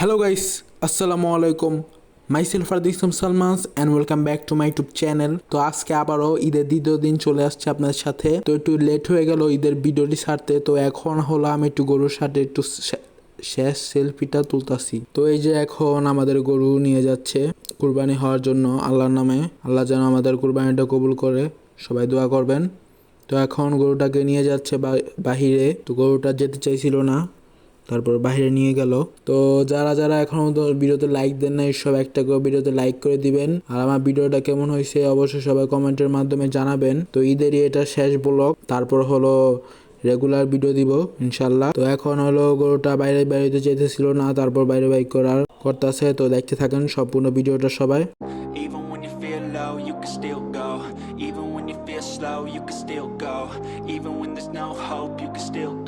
Hello guys আসসালামু আলাইকুম myself আর Islam সালমানস and welcome back to my YouTube channel তো আজকে আবারও ঈদের দ্বিতীয় দিন চলে আসছে আপনাদের সাথে। তো একটু লেট হয়ে গেল ঈদের ভিডিওটি ছাড়তে। তো এখন হলো আমি একটু গরুর সাথে একটু শেষ সেলফিটা তুলতাছি। তো এই যে এখন আমাদের গরু নিয়ে যাচ্ছে কুরবানি হওয়ার জন্য আল্লাহর নামে। আল্লাহ যেন আমাদের কুরবানিটা কবুল করে। সবাই দোয়া করবেন। তো এখন গরুটাকে নিয়ে যাচ্ছে বাহিরে। তো গরুটা যেতে চাইছিল না। তারপর বাইরে নিয়ে গেল। তো যারা যারা এখনও ভিডিওতে লাইক দেন নাই সব একটা করে ভিডিওতে লাইক করে দিবেন। আর আমার ভিডিওটা কেমন হয়েছে অবশ্যই সবাই কমেন্টের মাধ্যমে জানাবেন। তো ঈদেরই এটা শেষ ব্লগ। তারপর হলো রেগুলার ভিডিও দিব ইনশাল্লাহ তো এখন হলো গরুটা বাইরে বেরোতে যেতেছিল না তারপর বাইরে বাইক করার করতেছে। তো দেখতে থাকেন সম্পূর্ণ ভিডিওটা সবাই. Even when there's no hope, you can still go.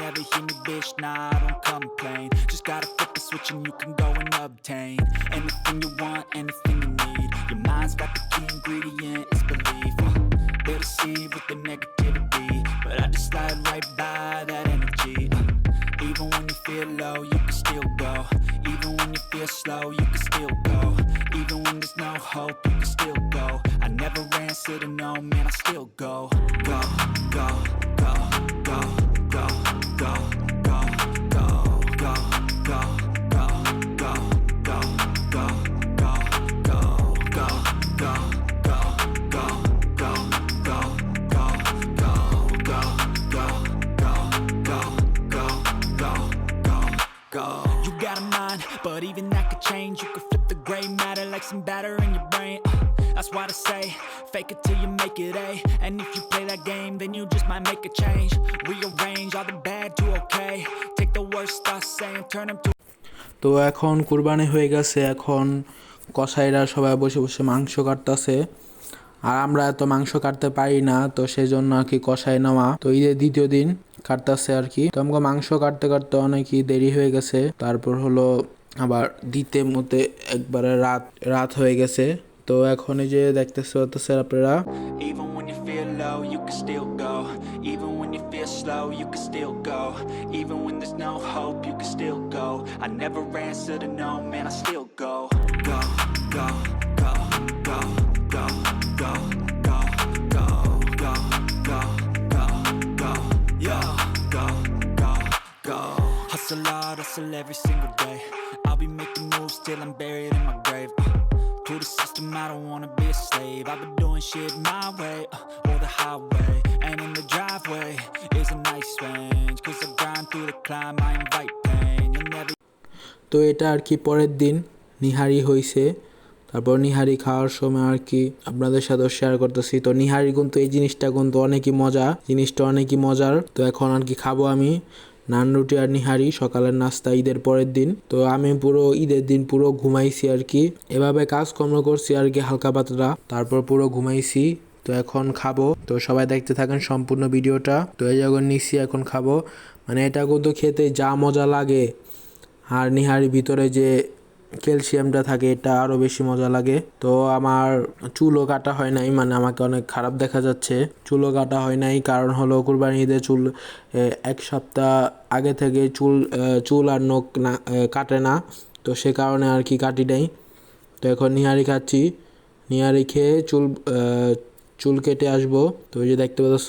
Never hear me, bitch, nah, I don't complain. Just gotta flip the switch and you can go and obtain anything you want, anything you need. Your mind's got the key ingredient, it's belief. Uh, they deceive with the negativity, but I just slide right by that energy. Uh, even when you feel low, you can still go. Even when you feel slow, you can still go. Even when there's no hope, you can still go. I never answer to no, man, I still go, go, go, go, go, that could change. You could flip the gray matter like some batter in your brain. Uh, That's why I say, fake it till you make it A. And if you play that game, then you just might make a change. Rearrange all the bad to okay. Take the worst thoughts saying, turn them to তো এখন কুরবানি হয়ে গেছে এখন কসাইরা সবাই বসে বসে মাংস কাটতেছে আর আমরা এত মাংস কাটতে পারি না তো সেই জন্য আর কি কষাই নেওয়া তো ঈদের দ্বিতীয় দিন কাটতেছে আর কি তো আমাকে মাংস কাটতে কাটতে অনেকই দেরি হয়ে গেছে তারপর হলো আবার দিতে মতে একবারে রাত রাত হয়ে গেছে। তো এখন এই যে দেখতেছ তো স্যার আপনারা Go, go. Hustle every single day. I'll be making moves till I'm buried in my grave. uh, To the system, I don't wanna be a slave. I've been doing shit my way, uh, or the highway. And in the driveway is a nice range. Cause I grind through the climb, I invite pain. You'll never তো এটা আর কি পরের দিন নিহারি হয়েছে তারপর নিহারি খাওয়ার সময় আর কি আপনাদের সাথে শেয়ার করতেছি তো নিহারি কিন্তু এই জিনিসটা কিন্তু অনেকই মজা জিনিসটা অনেকই মজার তো এখন আর কি খাব আমি নান রুটি আর নিহারি, সকালের নাস্তা, ঈদের পরের দিন। তো আমি পুরো ঈদের দিন পুরো ঘুমাইছি আর কি। এভাবে কাজকর্ম করছি আর কি হালকা পাতলা। তারপর পুরো ঘুমাইছি। তো এখন খাব। তো সবাই দেখতে থাকেন সম্পূর্ণ ভিডিওটা। তো এই যখন নিছি, এখন খাব। মানে এটা কিন্তু খেতে যা মজা লাগে। আর নিহারি ভিতরে যে ক্যালসিয়ামটা থাকে, এটা আরও বেশি মজা লাগে। তো আমার চুলও কাটা হয় নাই মানে আমাকে অনেক খারাপ দেখা যাচ্ছে। চুলও কাটা হয় নাই, কারণ হলো কুরবানি ঈদে চুল এক সপ্তাহ আগে থেকে চুল চুল আর নখ না কাটে না। তো সে কারণে আর কি কাটি নাই। তো এখন নিহারি খাচ্ছি। নিহারি খেয়ে চুল চুল কেটে আসব। তো ওই যে দেখতে পাচ্ছ।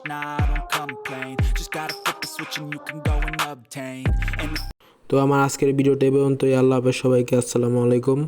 Nah, I don't complain Just gotta flip the switch and you can go and obtain And তো আমার আজকের ভিডিওটা এবং তো আল্লাহ হাফেজ সবাইকে আসসালামু আলাইকুম